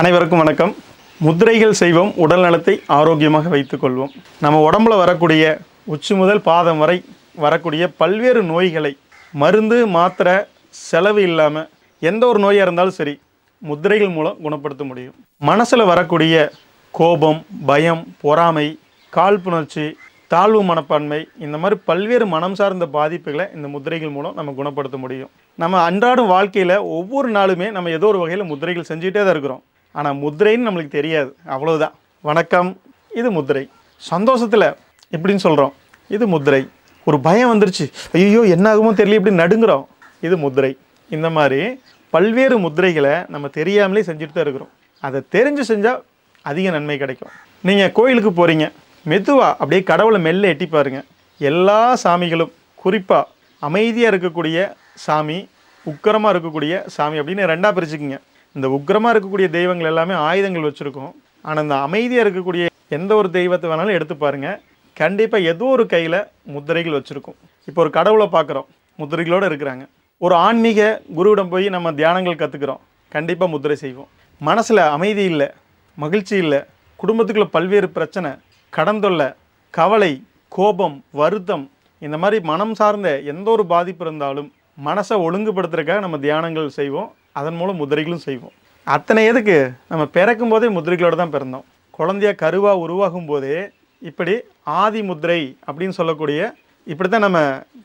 அனைவருக்கும் வணக்கம். முத்திரைகள் செய்வோம் உடல் நலத்தை ஆரோக்கியமாக வைத்துக்கொள்வோம் நம்ம உடம்புல வரக்கூடிய உச்சி முதல் பாதம் வரை வரக்கூடிய பல்வேறு நோய்களை மருந்து மாத்திரை செலவு இல்லாமல் எந்த ஒரு நோயாக இருந்தாலும் சரி முத்திரைகள் மூலம் குணப்படுத்த முடியும். மனசில் வரக்கூடிய கோபம் பயம் பொறாமை காழ்ப்புணர்ச்சி தாழ்வு மனப்பான்மை இந்த மாதிரி பல்வேறு மனம் சார்ந்த பாதிப்புகளை இந்த முத்திரைகள் மூலம் நம்ம குணப்படுத்த முடியும். நம்ம அன்றாடம் வாழ்க்கையில் ஒவ்வொரு நாளுமே நம்ம ஏதோ ஒரு வகையில் முத்திரைகள் செஞ்சுக்கிட்டே தான் இருக்கிறோம். ஆனால் முத்திரைன்னு நம்மளுக்கு தெரியாது. அவ்வளோதான் வணக்கம். இது முதிரை. சந்தோஷத்தில் எப்படின்னு சொல்கிறோம் இது முதிரை. ஒரு பயம் வந்துருச்சு. ஐயோ என்ன ஆகுமோ தெரியல இப்படி நடுங்குறோம். இது முதிரை. இந்த மாதிரி பல்வேறு முதிரைகளை நம்ம தெரியாமலே செஞ்சுட்டு தான் இருக்கிறோம். அதை தெரிஞ்சு செஞ்சால் அதிக நன்மை கிடைக்கும். நீங்கள் கோயிலுக்கு போகிறீங்க மெதுவாக அப்படியே கடவுளை மெல்ல எட்டி பாருங்க. எல்லா சாமிகளும் குறிப்பாக அமைதியாக இருக்கக்கூடிய சாமி உக்கிரமாக இருக்கக்கூடிய சாமி அப்படின்னு ரெண்டாக பிரிச்சுக்குங்க. இந்த உக்கிரமாக இருக்கக்கூடிய தெய்வங்கள் எல்லாமே ஆயுதங்கள் வச்சுருக்கோம். ஆனால் இந்த அமைதியாக இருக்கக்கூடிய எந்த ஒரு தெய்வத்தை வேணாலும் எடுத்து பாருங்கள் கண்டிப்பாக ஏதோ ஒரு கையில் முத்திரைகள் வச்சுருக்கும். இப்போ ஒரு கடவுளை பார்க்குறோம் முத்திரைகளோடு இருக்கிறாங்க. ஒரு ஆன்மீக குருவிடம் போய் நம்ம தியானங்கள் கற்றுக்குறோம் கண்டிப்பாக முத்திரை செய்வோம். மனசில் அமைதி இல்லை மகிழ்ச்சி இல்லை குடும்பத்துக்குள்ளே பல்வேறு பிரச்சனை கடன் தொல்லை கவலை கோபம் வருத்தம் இந்த மாதிரி மனம் சார்ந்த எந்த ஒரு பாதிப்பு இருந்தாலும் மனசை ஒழுங்குபடுத்துறதுக்காக நம்ம தியானங்கள் செய்வோம். அதன் மூலம் முதிரைகளும் செய்வோம். அத்தனை எதுக்கு? நம்ம பிறக்கும் போதே முதிரைகளோடு தான் பிறந்தோம். குழந்தைய கருவாக உருவாகும் போதே இப்படி ஆதி முத்திரை அப்படின்னு சொல்லக்கூடிய இப்படி தான் நம்ம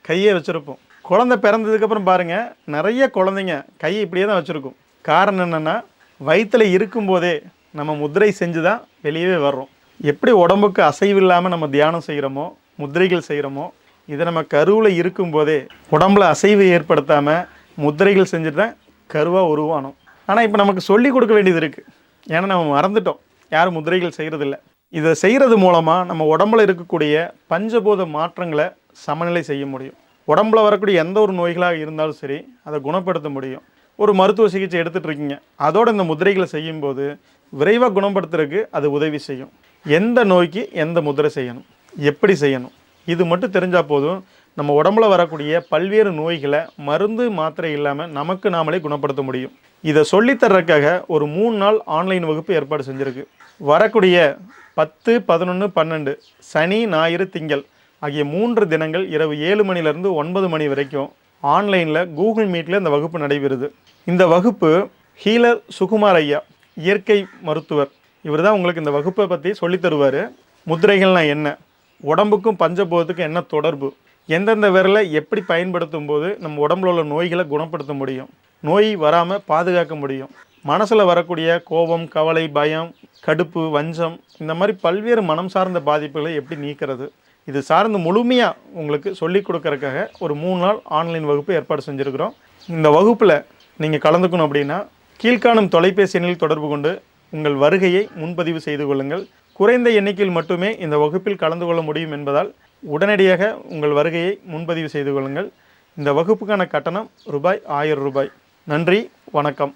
கையை வச்சுருப்போம். குழந்தை பிறந்ததுக்கப்புறம் பாருங்கள் நிறைய குழந்தைங்க கையை இப்படியே தான் வச்சுருக்கும். காரணம் என்னென்னா வயிற்றில் இருக்கும்போதே நம்ம முத்திரை செஞ்சு தான் வெளியவே வர்றோம். எப்படி உடம்புக்கு அசைவு இல்லாமல் நம்ம தியானம் செய்கிறோமோ முத்திரைகள் செய்கிறோமோ இதை நம்ம கருவில் இருக்கும்போதே உடம்புல அசைவு ஏற்படுத்தாமல் முத்திரைகள் செஞ்சுட்டு தான் கருவாக உருவானோம். ஆனால் இப்போ நமக்கு சொல்லி கொடுக்க வேண்டியது இருக்குது ஏன்னா நம்ம மறந்துட்டோம். யாரும் முதிரைகள் செய்கிறதில்ல இதை செய்கிறது மூலமாக நம்ம உடம்புல இருக்கக்கூடிய பஞ்சபோத மாற்றங்களை சமநிலை செய்ய முடியும். உடம்புல வரக்கூடிய எந்த ஒரு நோய்களாக இருந்தாலும் சரி அதை குணப்படுத்த முடியும். ஒரு மருத்துவ சிகிச்சை எடுத்துகிட்டு இருக்கீங்க. அதோட இந்த முதிரைகளை செய்யும்போது விரைவாக குணப்படுத்துறதுக்கு அது உதவி செய்யும். எந்த நோய்க்கு எந்த முதிரை செய்யணும்? எப்படி செய்யணும்? இது மட்டும் தெரிஞ்சால் போதும். நம்ம உடம்புல வரக்கூடிய பல்வேறு நோய்களை மருந்து மாத்திரை இல்லாமல் நமக்கு நாமளே குணப்படுத்த முடியும். இதை சொல்லித்தர்றதுக்காக ஒரு மூணு நாள் ஆன்லைன் வகுப்பு ஏற்பாடு செஞ்சுருக்கு. வரக்கூடிய பத்து பதினொன்று பன்னெண்டு சனி ஞாயிறு திங்கள் ஆகிய மூன்று தினங்கள் இரவு ஏழு மணிலேருந்து ஒன்பது மணி வரைக்கும் ஆன்லைனில் கூகுள் மீட்டில் இந்த வகுப்பு நடைபெறுது. இந்த வகுப்பு ஹீலர் சுகுமார் ஐயா இயற்கை மருத்துவர். இவர் தான் உங்களுக்கு இந்த வகுப்பை பற்றி சொல்லித் தருவார். முத்திரைகள்னா என்ன? உடம்புக்கும் பஞ்சபூதத்துக்கும் என்ன தொடர்பு? எந்தெந்த விரலை எப்படி பயன்படுத்தும் போது நம்ம உடம்புல உள்ள நோய்களை குணப்படுத்த முடியும்? நோய் வராமல் பாதுகாக்க முடியும். மனசில் வரக்கூடிய கோபம் கவலை பயம் கடுப்பு வஞ்சம் இந்த மாதிரி பல்வேறு மனம் சார்ந்த பாதிப்புகளை எப்படி நீக்கிறது? இது சார்ந்து முழுமையாக உங்களுக்கு சொல்லிக் கொடுக்கறதுக்காக ஒரு மூணு நாள் ஆன்லைன் வகுப்பு ஏற்பாடு செஞ்சுருக்கிறோம். இந்த வகுப்பில் நீங்கள் கலந்துக்கணும் அப்படின்னா கீழ்காணும் தொலைபேசி எண்ணில் தொடர்பு கொண்டு உங்கள் வருகையை முன்பதிவு செய்து கொள்ளுங்கள். குறைந்த எண்ணிக்கையில் மட்டுமே இந்த வகுப்பில் கலந்து கொள்ள முடியும் என்பதால் உடனடியாக உங்கள் வருகையை முன்பதிவு செய்து கொள்ளுங்கள். இந்த வகுப்புக்கான கட்டணம் ரூபாய் ஆயிரம் ரூபாய். நன்றி வணக்கம்.